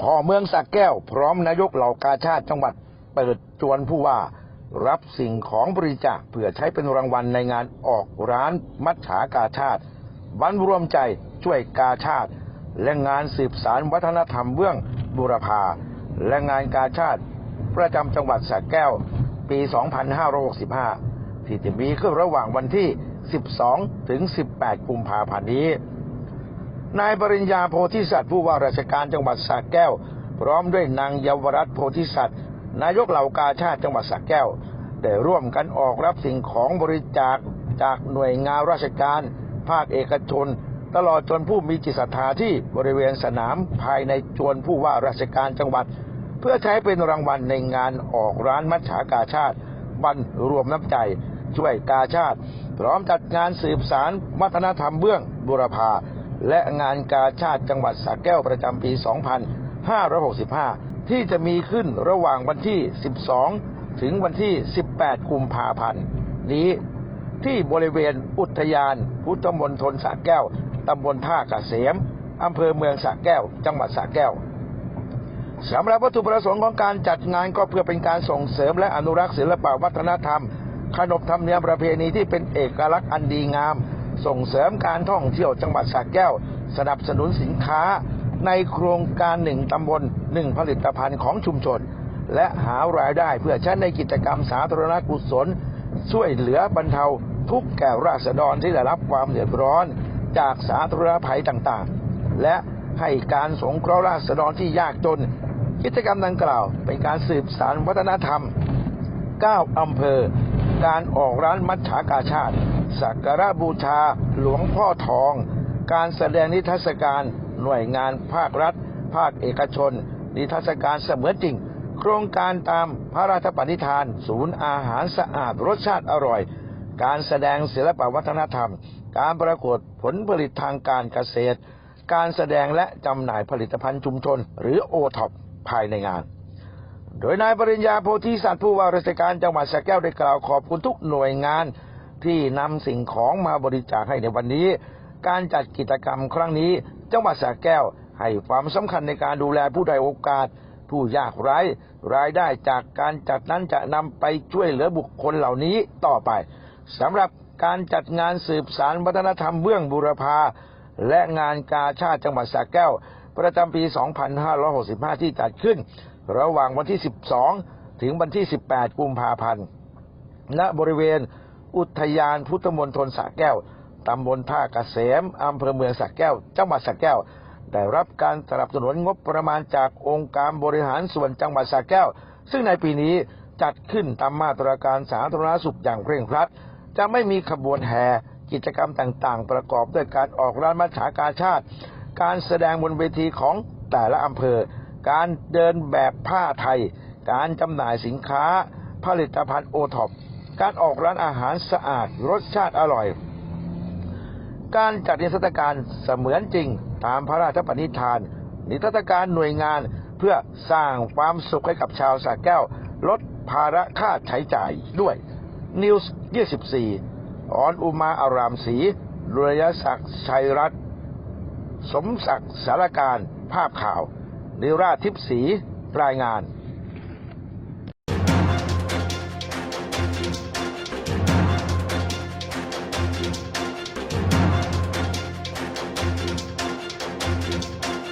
พ่อเมืองสักแก้ว พร้อมนายกเหล่ากาชาติจังหวัดเปิดจวนผู้ว่ารับสิ่งของบริจาคเพื่อใช้เป็นรางวัลในงานออกร้านมัจฉากาชาติวันรวมใจช่วยกาชาติ และงานสืบสารวัฒนธรรมเบื้องบุรพาและงานกาชาติประจำจังหวัดสระแก้ว ปี 2565 ที่จะมีขึ้นระหว่างวันที่ 12 ถึง 18 กุมภาพันธ์นี้ นายปริญญาโพธิสัตว์ผู้ว่าราชการจังหวัดสระแก้ว พร้อมด้วยนางเยาวรัตน์โพธิสัตว์ นายกเหล่ากาชาติจังหวัดสระแก้ว ได้ร่วมกันออกรับสิ่งของบริจาคจากหน่วยงานราชการ ภาคเอกชน ตลอดจนผู้มีจิตศรัทธาที่บริเวณสนามภายในจวนผู้ว่าราชการจังหวัด เพื่อใช้เป็นรางวัลในงานออกร้านมัจฉากาชาติวันรวมน้ำใจช่วยกาชาติ พร้อมจัดงานสืบสารวัฒนธรรมเบื้องบุรพา และงานกาชาติจังหวัดสระแก้วประจำปี 2565 ที่จะมีขึ้นระหว่างวันที่ 12 ถึงวันที่ 18 กุมภาพันธ์นี้ที่บริเวณอุทยาน พุทธมณฑลสระแก้ว ตำบลท่าเกษมอำเภอเมืองสระแก้ว จังหวัดสระแก้วสำหรับวัตถุประสงค์ของการจัดงานก็เพื่อเป็นการส่งเสริมและอนุรักษ์ศิลปวัฒนธรรม ขนบธรรมเนียมประเพณีที่เป็นเอกลักษณ์อันดีงาม ส่งเสริมการท่องเที่ยวจังหวัดสระแก้ว สนับสนุนสินค้า ในโครงการหนึ่งตำบลหนึ่งผลิตภัณฑ์ของชุมชน และหารายได้เพื่อใช้ในกิจกรรมสาธารณกุศล ช่วยเหลือบรรเทาทุกข์แก่ราษฎรที่ได้รับความเดือดร้อน จากสาธารณภัยต่างๆ และให้การสงเคราะห์ราษฎรที่ยากจน กิจกรรมดังกล่าว เป็นการสืบสานวัฒนธรรม 9 อำเภอ การออกร้านมัจฉากาชาติ สักการะบูชาหลวงพ่อทอง การแสดงนิทรรศการหน่วยงานภาครัฐ ภาคเอกชน นิทรรศการเสมือนจริง โครงการตามพระราชปณิธาน ศูนย์อาหารสะอาดรสชาติอร่อย การแสดงศิลปวัฒนธรรม การประกวดผลผลิตทางการเกษตร การแสดงและจำหน่ายผลิตภัณฑ์ชุมชน หรือโอท็อปภายในงานโดยนายปริญญาโพธิสัตว์ผู้ว่าราชการจังหวัดสระแก้วได้กล่าวขอบคุณทุกหน่วยงาน ที่นำสิ่งของมาบริจาคให้ในวันนี้ การจัดกิจกรรมครั้งนี้จังหวัดสระแก้ว ให้ความสำคัญในการดูแลผู้ได้อยโอกาส ผู้ยากไร้ รายได้จากการจัดนั้นจะนำไปช่วยเหลือบุคคลเหล่านี้ต่อไปสำหรับการจัดงานสืบสารวัฒนธรรมเบื้องบุรพาและงานกาชาติจังหวัดสระแก้ว ประจำปี 2565 ที่จัดขึ้น ระหว่างวันที่ 12 ถึงวันที่ 18 กุมภาพันธ์ณบริเวณ อุทยานพุทธมณฑลสระแก้วตำบลท่าเกษมอำเภอเมืองสระแก้ว จังหวัดสระแก้ว ได้รับการสนับสนุนงบประมาณจากองค์การบริหารส่วนจังหวัดสระแก้ว ซึ่งในปีนี้จัดขึ้นตามมาตรการสาธารณสุขอย่างเคร่งครัด จะไม่มีขบวนแห่กิจกรรมต่างๆ ประกอบด้วยการออกร้านมัจฉากาชาติ การแสดงบนเวทีของแต่ละอำเภอ การเดินแบบผ้าไทย การจำหน่ายสินค้า ผลิตภัณฑ์โอท็อป การออกร้านอาหารสะอาดรสชาติอร่อย การจัดนิทรรศการเสมือนจริงตามพระราชปณิธาน นิทรรศการหน่วยงานเพื่อสร้างความสุขให้กับชาวสระแก้ว ลดภาระค่าใช้จ่ายด้วยนิวส์24 ออนอุมาอารามศรีรุยศักดิ์ชัยรัตน์สมศักดิ์สารการภาพข่าว นิราทิพย์ศรีรายงาน